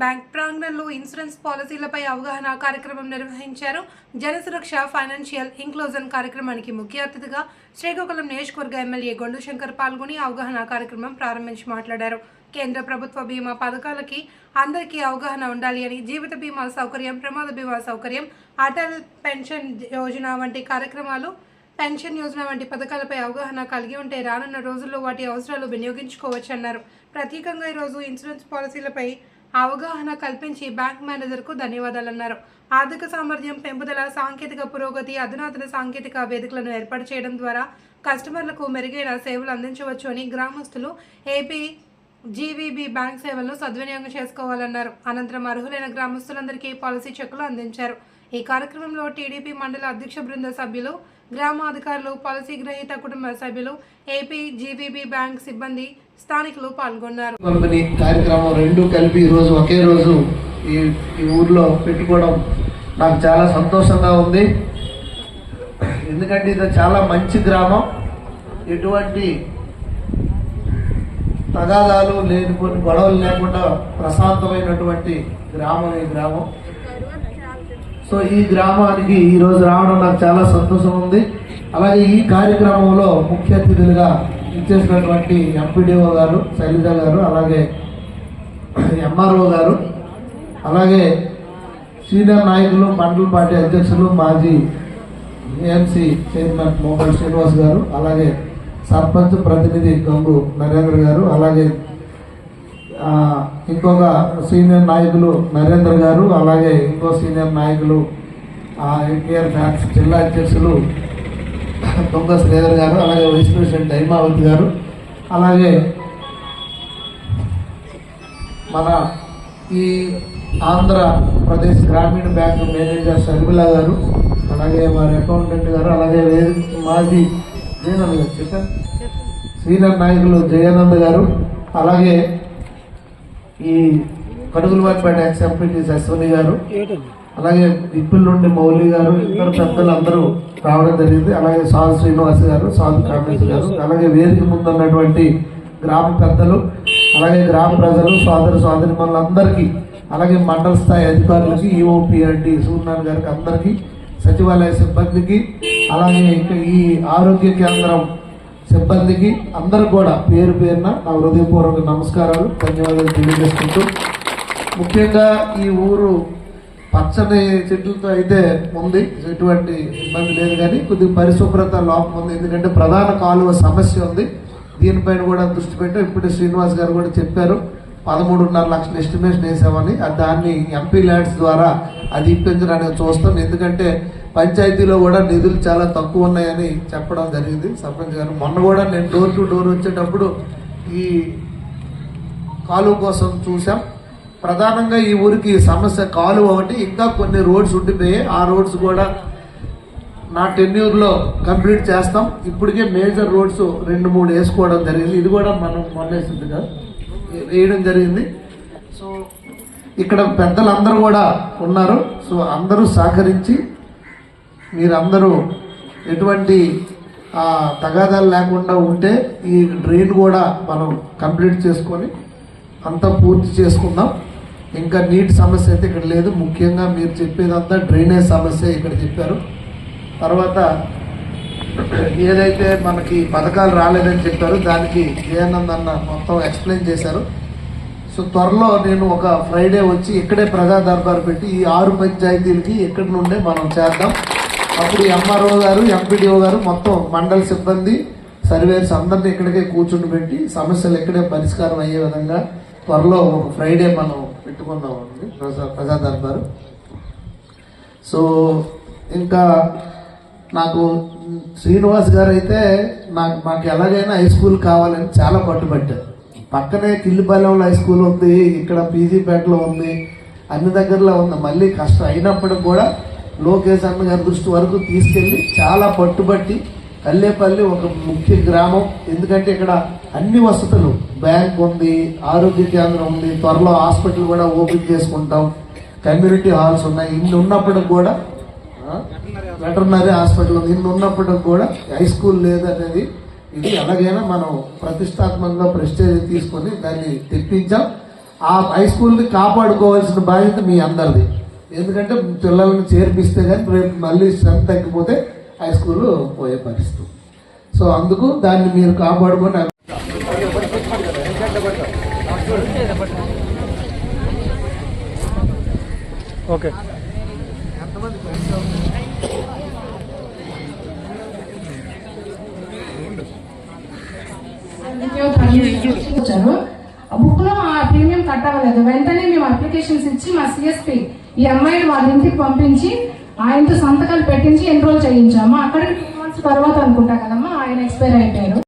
Bank ప్రాంగణంలో insurance పాలసీలపై అవగాహన కార్యక్రమం నిర్వహించారు. జనసురక్ష ఫైనాన్షియల్ ఇంక్లూజన్ కార్యక్రమానికి ముఖ్య అతిథిగా శ్రీకాకుళం నియోజకవర్గ ఎమ్మెల్యే గొండు శంకర్ పాల్గొని అవగాహన కార్యక్రమం ప్రారంభించి మాట్లాడారు. కేంద్ర ప్రభుత్వ బీమా పథకాలకి అందరికీ అవగాహన ఉండాలి అని జీవిత బీమా సౌకర్యం ప్రమాద బీమా సౌకర్యం అటల్ పెన్షన్ యోజన వంటి కార్యక్రమాలు పెన్షన్ యోజన వంటి పథకాలపై అవగాహన కలిగి ఉంటే రానున్న రోజుల్లో వాటి అవసరాలు వినియోగించుకోవచ్చన్నారు ప్రత్యేకంగా ఈరోజు ఇన్సూరెన్స్ పాలసీలపై అవగాహన కల్పించి బ్యాంక్ మేనేజర్కు ధన్యవాదాలన్నారు. ఆర్థిక సామర్థ్యం పెంపుదల సాంకేతిక పురోగతి అధునాతన సాంకేతిక వేదికలను ఏర్పాటు చేయడం ద్వారా కస్టమర్లకు మెరుగైన సేవలు అందించవచ్చు అని గ్రామస్తులు ఏపీ జీవీబీ బ్యాంక్ సేవలను సద్వినియోగం చేసుకోవాలన్నారు. అనంతరం అర్హులైన గ్రామస్తులందరికీ పాలసీ చెక్కులు అందించారు. ఈ కార్యక్రమంలో టీడీపీ మండల అధ్యక్ష బృంద సభ్యులు గ్రామ అధికారులు పాలసీ గ్రహీత కుటుంబ సభ్యులు ఏపీ జీవీబీ బ్యాంక్ సిబ్బంది స్థానికులు పాల్గొన్నారు. కంపెనీ కార్యక్రమం రెండు కలిపి ఈరోజు రోజు ఒకే రోజు ఈ ఈ ఊర్లో పెట్టుకోవడం నాకు చాలా సంతోషంగా ఉంది. ఎందుకంటే ఇది చాలా మంచి గ్రామం. ఎటువంటి తగాదాలు లేని కొన్ని గొడవలు లేకుండా ప్రశాంతమైనటువంటి గ్రామం ఈ గ్రామం. సో ఈ గ్రామానికి ఈరోజు రావడం నాకు చాలా సంతోషం ఉంది. అలాగే ఈ కార్యక్రమంలో ముఖ్య అతిథులుగా ఇచ్చేసినటువంటి ఎంపీడీఓ గారు శైలజ గారు అలాగే ఎంఆర్ఓ గారు అలాగే సీనియర్ నాయకులు మండల పార్టీ అధ్యక్షులు మాజీ ఏఎంసీ చైర్మన్ మోహన్ శ్రీనివాస్ గారు అలాగే సర్పంచ్ ప్రతినిధి గంగు నరేంద్ర గారు అలాగే ఇంకొక సీనియర్ నాయకులు నరేంద్ర గారు అలాగే ఇంకో సీనియర్ నాయకులు ఎన్టీఆర్ ఫ్యాన్స్ జిల్లా అధ్యక్షులు దొంగ శ్రీధర్ గారు అలాగే వైస్ ప్రెసిడెంట్ హైమావతి గారు అలాగే మన ఈ ఆంధ్రప్రదేశ్ గ్రామీణ బ్యాంకు మేనేజర్ షర్మిల గారు అలాగే వారి అకౌంటెంట్ గారు అలాగే మాజీ జయనంద్ గారు చెప్పారు సీనియర్ నాయకులు జయానంద్ గారు అలాగే ఈ కడుగులవారిపేట ఎక్స్ ఎంపీటీ అశ్వని గారు అలాగే ఇప్పుల నుండి మౌలి గారు ఇద్దరు పెద్దలు అందరూ రావడం జరిగింది. అలాగే సాధు శ్రీనివాస్ గారు సాధు కామేశ్ గారు అలాగే వేదిక ముందు ఉన్నటువంటి గ్రామ పెద్దలు అలాగే గ్రామ ప్రజలు సోదరు సోదరి అందరికీ అలాగే మండల స్థాయి అధికారులకి ఈఓపిఆర్టీ సూర్యనారాయణ గారికి అందరికీ సచివాలయ సిబ్బందికి అలాగే ఇంకా ఈ ఆరోగ్య కేంద్రం సిబ్బందికి అందరూ కూడా పేరు పేరున నా హృదయపూర్వక నమస్కారాలు ధన్యవాదాలు తెలియజేసుకుంటూ. ముఖ్యంగా ఈ ఊరు పచ్చని చెట్లతో అయితే ఉంది. ఎటువంటి ఇబ్బంది లేదు కానీ కొద్దిగా పరిశుభ్రత లోపం ఉంది. ఎందుకంటే ప్రధాన కాలువ సమస్య ఉంది. దీనిపైన కూడా దృష్టి పెట్టి. ఇప్పుడు శ్రీనివాస్ గారు కూడా చెప్పారు. పదమూడున్నర లక్షల ఎస్టిమేషన్ వేసామని. దాన్ని ఎంపీ ల్యాండ్స్ ద్వారా అది ఇప్పించడానికి చూస్తాం. ఎందుకంటే పంచాయతీలో కూడా నిధులు చాలా తక్కువ ఉన్నాయని చెప్పడం జరిగింది. సర్పంచ్ గారు మొన్న కూడా నేను డోర్ టు డోర్ వచ్చేటప్పుడు ఈ కాలువ కోసం చూసాం ప్రధానంగా ఈ ఊరికి సమస్య కాలువ ఒకటి ఇంకా కొన్ని రోడ్స్ ఉండిపోయాయి ఆ రోడ్స్ కూడా నా టెన్యూర్లో కంప్లీట్ చేస్తాం. ఇప్పటికే మేజర్ రోడ్స్ రెండు మూడు వేసుకోవడం జరిగింది. ఇది కూడా మనం మొన్నేసింది కదా? వేయడం జరిగింది. సో ఇక్కడ పెద్దలందరూ కూడా ఉన్నారు. సో అందరూ సహకరించి మీరందరూ ఎటువంటి తగాదాలు లేకుండా ఉంటే ఈ డ్రైన్ కూడా మనం కంప్లీట్ చేసుకొని అంతా పూర్తి చేసుకుందాం. ఇంకా నీటి సమస్య అయితే ఇక్కడ లేదు. ముఖ్యంగా మీరు చెప్పేదంతా డ్రైనేజ్ సమస్య ఇక్కడ చెప్పారు. తర్వాత ఏదైతే మనకి పథకాలు రాలేదని చెప్పారు దానికి జయానంద్ అన్న మొత్తం ఎక్స్ప్లెయిన్ చేశారు. సో త్వరలో నేను ఒక ఫ్రైడే వచ్చి ఇక్కడే ప్రజా దర్బార్ పెట్టి ఈ ఆరు పంచాయతీలకి ఇక్కడి నుండే మనం చేద్దాం. అప్పుడు ఎంఆర్ఓ గారు ఎంపీడీఓ గారు మొత్తం మండల సిబ్బంది సర్వేర్స్ అందరినీ ఇక్కడికే కూర్చుని పెట్టి సమస్యలు ఇక్కడే పరిష్కారం అయ్యే విధంగా త్వరలో ఒక ఫ్రైడే మనం పెట్టుకుందాం అండి. ప్రజా ప్రజా దర్బారు సో ఇంకా నాకు శ్రీనివాస్ గారు అయితే నాకు మాకు ఎలాగైనా హై స్కూల్ కావాలని చాలా పట్టుబట్టారు. పక్కనే కిల్లిపాలెంలో హై స్కూల్ ఉంది ఇక్కడ పీజీపేటలో ఉంది అన్ని దగ్గరలో ఉంది. మళ్ళీ కష్టం అయినప్పటికి కూడా లోకేష్ అన్న గారి దృష్టి వరకు తీసుకెళ్ళి చాలా పట్టుబట్టి కల్లేపల్లి ఒక ముఖ్య గ్రామం. ఎందుకంటే ఇక్కడ అన్ని వసతులు బ్యాంక్ ఉంది ఆరోగ్య కేంద్రం ఉంది త్వరలో హాస్పిటల్ కూడా ఓపెన్ చేసుకుంటాం. కమ్యూనిటీ హాల్స్ ఉన్నాయి. ఇన్ని ఉన్నప్పటికి కూడా వెటర్నరీ హాస్పిటల్ ఉంది. ఇన్ని ఉన్నప్పటికి కూడా హై స్కూల్ లేదనేది ఇది ఎలాగైనా మనం ప్రతిష్టాత్మకంగా ప్రెస్టేజ్ తీసుకొని దాన్ని తెప్పించాం. ఆ హై స్కూల్ని కాపాడుకోవాల్సిన బాధ్యత మీ అందరిది. ఎందుకంటే పిల్లల్ని చేర్పిస్తే కానీ రేపు మళ్ళీ స్ట్రెంత్ తగ్గిపోతే హై స్కూల్ పోయే పరిస్థితి. సో అందుకు దాన్ని మీరు కాపాడుకొని ఓకే. వచ్చారు. బుక్లో ఆ ప్రీమియం కట్ అవ్వలేదు వెంటనే మేము అప్లికేషన్స్ ఇచ్చి మా సిఎస్పి ఈ అమ్మాయిని వాళ్ళ ఇంటికి పంపించి ఆయనతో సంతకాలు పెట్టించి ఎన్రోల్ చేయించాము అక్కడికి టూ మంత్స్ తర్వాత అనుకుంటా కదమ్మా ఆయన ఎక్స్పైర్ అయిపోయారు.